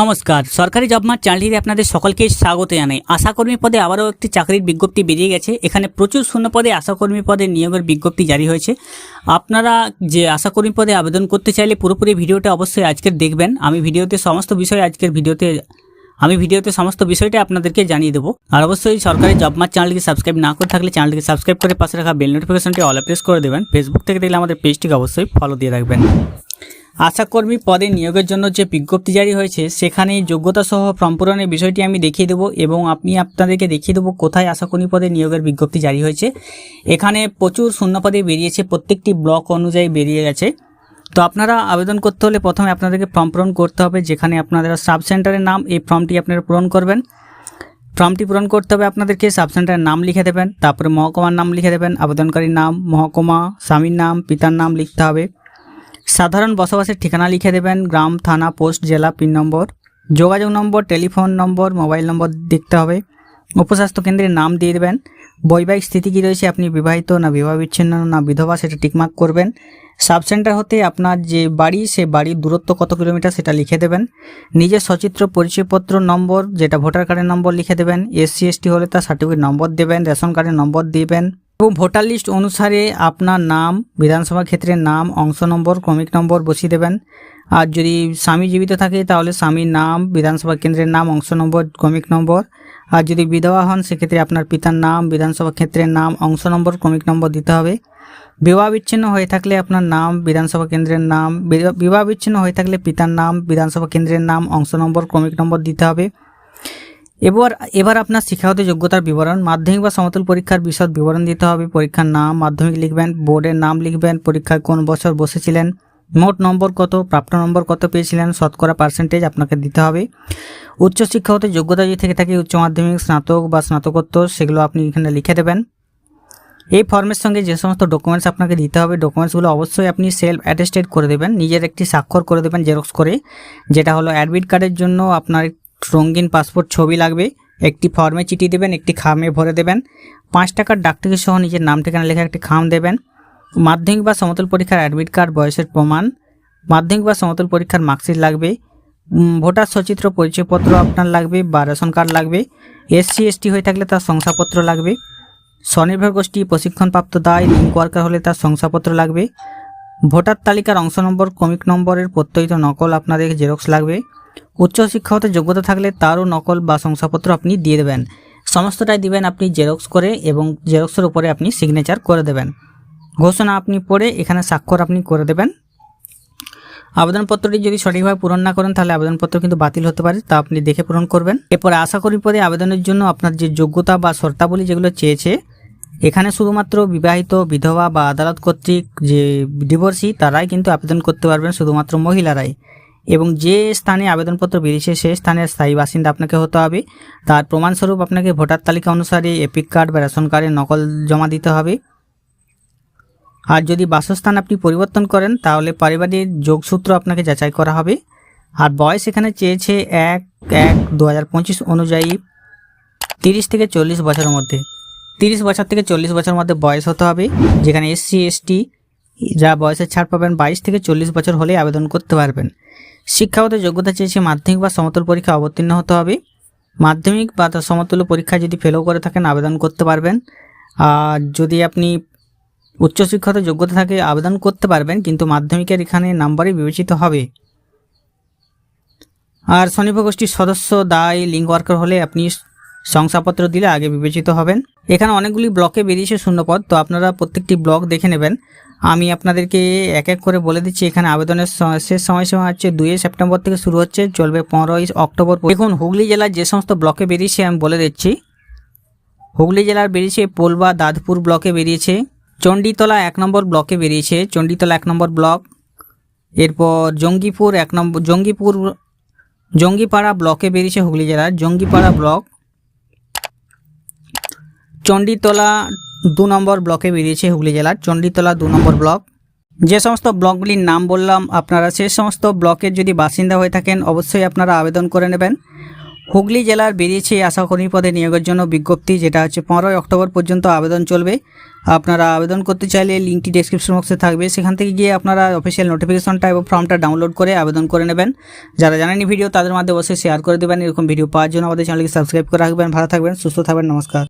নমস্কার, সরকারি job mart চ্যানেলটিতে আপনাদের সকলকে স্বাগত জানাই। আশাকর্মী পদে আবারও একটি চাকরির বিজ্ঞপ্তি বেরিয়ে গেছে। এখানে প্রচুর শূন্য পদে আশাকর্মী পদে নিয়োগের বিজ্ঞপ্তি জারি হয়েছে। আপনারা যে আশাকর্মী পদে আবেদন করতে চাইলে পুরোপুরি ভিডিওটা অবশ্যই আজকের দেখবেন। আমি ভিডিওতে সমস্ত বিষয় আজকের ভিডিওতে, আমি ভিডিওতে সমস্ত বিষয়টা আপনাদেরকে জানিয়ে দেবো। আর অবশ্যই সরকারি জব মার্ট চ্যানেলটিকে সাবস্ক্রাইব না করে থাকলে চ্যানেলটিকে সাবস্ক্রাইব করে পাশে রাখা বেল নোটিফিকেশনটি অল প্রেস করে দেবেন। ফেসবুক থেকে দেখলে আমাদের পেজটিকে অবশ্যই ফলো দিয়ে রাখবেন। আশাকর্মী পদে নিয়োগের জন্য যে বিজ্ঞপ্তি জারি হয়েছে সেখানে যোগ্যতা সহ ফর্ম পূরণের বিষয়টি আমি দেখিয়ে দেবো এবং আপনি আপনাদেরকে দেখিয়ে দেবো কোথায় আশাকর্মী পদে নিয়োগের বিজ্ঞপ্তি জারি হয়েছে। এখানে প্রচুর শূন্য পদে বেরিয়েছে, প্রত্যেকটি ব্লক অনুযায়ী বেরিয়ে গেছে। তো আপনারা আবেদন করতে হলে প্রথমে আপনাদেরকে ফর্ম পূরণ করতে হবে, যেখানে আপনাদের সাব সেন্টারের নাম, এই ফর্মটি আপনারা পূরণ করবেন। ফর্মটি পূরণ করতে হবে আপনাদেরকে, সাব সেন্টারের নাম লিখে দেবেন, তারপরে মহকুমার নাম লিখে দেবেন, আবেদনকারীর নাম, মহকুমা, স্বামীর নাম, পিতার নাম লিখতে হবে। সাধারণ বসবাসের ঠিকানা লিখে দেবেন, গ্রাম, থানা, পোস্ট, জেলা, পিন নম্বর। যোগাযোগ নম্বর, টেলিফোন নম্বর, মোবাইল নম্বর দেখতে হবে। উপস্বাস্থ্য কেন্দ্রের নাম দিয়ে দেবেন। বৈবাহিক স্থিতি কী রয়েছে, আপনি বিবাহিত না বিবাহ বিচ্ছিন্ন না বিধবা, সেটা টিকমার্ক করবেন। সাব সেন্টার হতে আপনার যে বাড়ি, সে বাড়ির দূরত্ব কত কিলোমিটার, সেটা লিখে দেবেন। নিজের সচিত্র, পরিচয়পত্র নম্বর, যেটা ভোটার কার্ডের নম্বর লিখে দেবেন। এসসি, এসটি হলে তার সার্টিফিকেট নম্বর দেবেন, রেশন কার্ডের নম্বর দিবেন। এবং ভোটার লিস্ট অনুসারে আপনার নাম, বিধানসভা ক্ষেত্রের নাম, অংশ নম্বর, ক্রমিক নম্বর বসিয়ে দেবেন। আর যদি স্বামী জীবিত থাকে, তাহলে স্বামীর নাম, বিধানসভা কেন্দ্রের নাম, অংশ নম্বর, ক্রমিক নম্বর। আর যদি বিধবা হন, সেক্ষেত্রে আপনার পিতার নাম, বিধানসভা ক্ষেত্রের নাম, অংশ নম্বর, ক্রমিক নম্বর দিতে হবে। বিবাহ বিচ্ছিন্ন হয়ে থাকলে আপনার নাম, বিধানসভা কেন্দ্রের নাম, বিবাহ বিচ্ছিন্ন হয়ে থাকলে পিতার নাম, বিধানসভা কেন্দ্রের নাম, অংশ নম্বর, ক্রমিক নম্বর দিতে হবে। এবার এবার আপনার শিক্ষাগত যোগ্যতার বিবরণ, মাধ্যমিক বা সমতল পরীক্ষার বিশদ বিবরণ দিতে হবে, পরীক্ষার নাম, মাধ্যমিক লিখবেন, বোর্ডের নাম লিখবেন, পরীক্ষায় কোন বছর বসেছিলেন, মোট নম্বর কত, প্রাপ্ত নম্বর কত পেয়েছিলেন, শতকরা পার্সেন্টেজ আপনাকে দিতে হবে। উচ্চশিক্ষাগত যোগ্যতা যদি থেকে থাকে, উচ্চ মাধ্যমিক, স্নাতক বা স্নাতকোত্তর, সেগুলো আপনি এখানে লিখে দেবেন। এই ফর্মের সঙ্গে যে সমস্ত ডকুমেন্টস আপনাকে দিতে হবে ডকুমেন্টসগুলো অবশ্যই আপনি সেলফ অ্যাটেস্টেড করে দেবেন, নিজের একটি স্বাক্ষর করে দেবেন জেরক্স করে, যেটা হলো অ্যাডমিট কার্ডের জন্য আপনার রঙিন পাসপোর্ট ছবি লাগবে, একটি ফর্মে চিঠি দেবেন, একটি খামে ভরে দেবেন। পাঁচ টাকার ডাকটিকিট সহ নিজের নাম, ঠিকানা লেখা একটি খাম দেবেন। মাধ্যমিক বা সমতল পরীক্ষার অ্যাডমিট কার্ড বয়সের প্রমাণ। মাধ্যমিক বা সমতল পরীক্ষার মার্কশিট লাগবে। ভোটার সচিত্র, পরিচয়পত্র আপনার লাগবে, বা রেশন কার্ড লাগবে। এসসি, এসটি হয়ে থাকলে তার শংসাপত্র লাগবে। স্বনির্ভর গোষ্ঠী, প্রশিক্ষণপ্রাপ্ত দায় লিঙ্ক ওয়ার্কার হলে তার শংসাপত্র লাগবে। ভোটার তালিকার অংশ নম্বর, ক্রমিক নম্বরের প্রত্যয়িত নকল আপনাদের জেরক্স লাগবে। উচ্চশিক্ষাগত যোগ্যতা থাকলে তারও নকল বা শংসাপত্র আপনি দিয়ে দেবেন। সমস্তটাই দিবেন আপনি জেরক্স করে এবং জেরক্সের উপরে আপনি সিগনেচার করে দেবেন। ঘোষণা আপনি পড়ে এখানে স্বাক্ষর আপনি করে দেবেন। আবেদনপত্রটি যদি সঠিকভাবে পূরণ না করেন তাহলে আবেদনপত্র কিন্তু বাতিল হতে পারে, তা আপনি দেখে পূরণ করবেন। এরপরে আশা করি পদে আবেদনের জন্য আপনার যে যোগ্যতা বা শর্তাবলী যেগুলো চেয়েছে, এখানে শুধুমাত্র বিবাহিত বিধবা বা আদালত কর্তৃক যে ডিভোর্সি, তারাই কিন্তু আবেদন করতে পারবেন, শুধুমাত্র মহিলারাই। এবং যে স্থানে আবেদনপত্র বেরিয়েছে সেই স্থানের স্থায়ী বাসিন্দা আপনাকে হতে হবে। তার প্রমাণস্বরূপ আপনাকে ভোটার তালিকা অনুসারে এপিক কার্ড বা রেশন কার্ডের নকল জমা দিতে হবে। আর যদি বাসস্থান আপনি পরিবর্তন করেন, তাহলে পারিবারিক যোগসূত্র আপনাকে যাচাই করা হবে। আর বয়স এখানে চেয়েছে এক এক দু অনুযায়ী তিরিশ থেকে চল্লিশ বছরের মধ্যে। তিরিশ বছর থেকে চল্লিশ বছরের মধ্যে বয়স হতে হবে, যেখানে এসসি, এসটি যা বয়সের ছাড় পাবেন বাইশ থেকে চল্লিশ বছর হলে আবেদন করতে পারবেন। শিক্ষাগত যোগ্যতা চেয়েছে মাধ্যমিক বা সমতল পরীক্ষা অবতীর্ণ হতে হবে। মাধ্যমিক বা তার সমতুল্য পরীক্ষা যদি ফেলও করে থাকেন, আবেদন করতে পারবেন। আর যদি আপনি উচ্চশিক্ষাতে যোগ্যতা থাকে, আবেদন করতে পারবেন, কিন্তু মাধ্যমিকের এখানে নাম্বারই বিবেচিত হবে। আর স্বনির্ভর গোষ্ঠীর সদস্য, দায় লিঙ্ক ওয়ার্কার হলে আপনি শংসাপত্র দিলে আগে বিবেচিত হবেন। এখানে অনেকগুলি ব্লকে বেরিয়েছে শূন্যপদ, তো আপনারা প্রত্যেকটি ব্লক দেখে নেবেন। আমি আপনাদেরকে এক এক করে বলে দিচ্ছি, এখানে আবেদনের শেষ সময়সীমা হচ্ছে দুই সেপ্টেম্বর থেকে শুরু হচ্ছে, চলবে পনেরোই অক্টোবর। দেখুন, হুগলি জেলার যে সমস্ত ব্লকে বেরিয়েছে, আমি বলে দিচ্ছি। হুগলি জেলার বেরিয়েছে পোলবা দাদপুর ব্লকে বেরিয়েছে, চণ্ডীতলা এক নম্বর ব্লকে বেরিয়েছে, চণ্ডীতলা এক নম্বর ব্লক। এরপর জঙ্গিপুর এক নম্বর জঙ্গিপুর, জঙ্গিপাড়া ব্লকে বেরিয়েছে হুগলি জেলার জঙ্গিপাড়া ব্লক। চণ্ডীতলা দু নম্বর ব্লকে বেরিয়েছে হুগলি জেলার চণ্ডীতলা দু নম্বর ব্লক। যে সমস্ত ব্লকগুলির নাম বললাম আপনারা, সে সমস্ত ব্লকের যদি বাসিন্দা হয়ে থাকেন, অবশ্যই আপনারা আবেদন করে নেবেন। হুগলি জেলার বেরিয়েছে আশাকর্মী পদে নিয়োগের জন্য বিজ্ঞপ্তি, যেটা হচ্ছে পনেরোই অক্টোবর পর্যন্ত আবেদন চলবে। আপনারা আবেদন করতে চাইলে লিঙ্কটি ডেসক্রিপশন বক্সে থাকবে। সেখান থেকে গিয়ে আপনারা অফিসিয়াল নোটিফিকেশনটা এবং ফর্মটা ডাউনলোড করে আবেদন করে নেবেন। যারা জানেনি ভিডিও তাদের মধ্যে অবশ্যই শেয়ার করে দেবেন। এরকম ভিডিও পাওয়ার জন্য আমাদের চ্যানেলকে সাবস্ক্রাইব করে রাখবেন। ভালো থাকবেন, সুস্থ থাকবেন, নমস্কার।